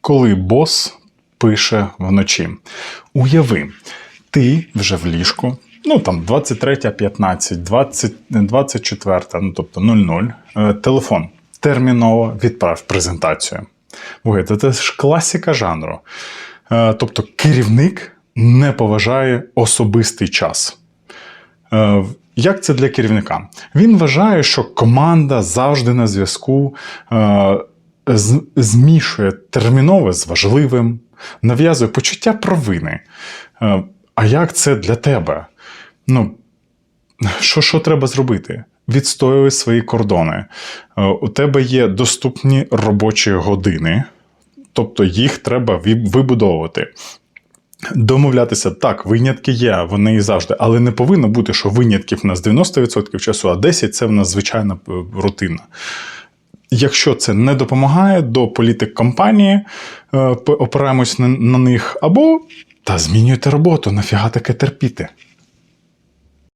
коли бос пише вночі. Уяви, ти вже в ліжку, ну там 23.15, 20, 24, ну тобто 00, е, телефон. Терміново відправ презентацію. Слухайте, це ж класика жанру. Е, Тобто керівник не поважає особистий час. Е, Як це для керівника? Він вважає, що команда завжди на зв'язку змішує термінове з важливим, нав'язує почуття провини. Е, А як це для тебе? Ну, що, що треба зробити? Відстоюй свої кордони. Е, У тебе є доступні робочі години, тобто їх треба вибудовувати. Домовлятися так, винятки є, вони і завжди, але не повинно бути, що винятків у нас 90% часу, а 10% це в нас звичайна е, рутина. Якщо це не допомагає, до політик компанії е, опираємось на, на них, або та змінюйте роботу, нафіга таке терпіти.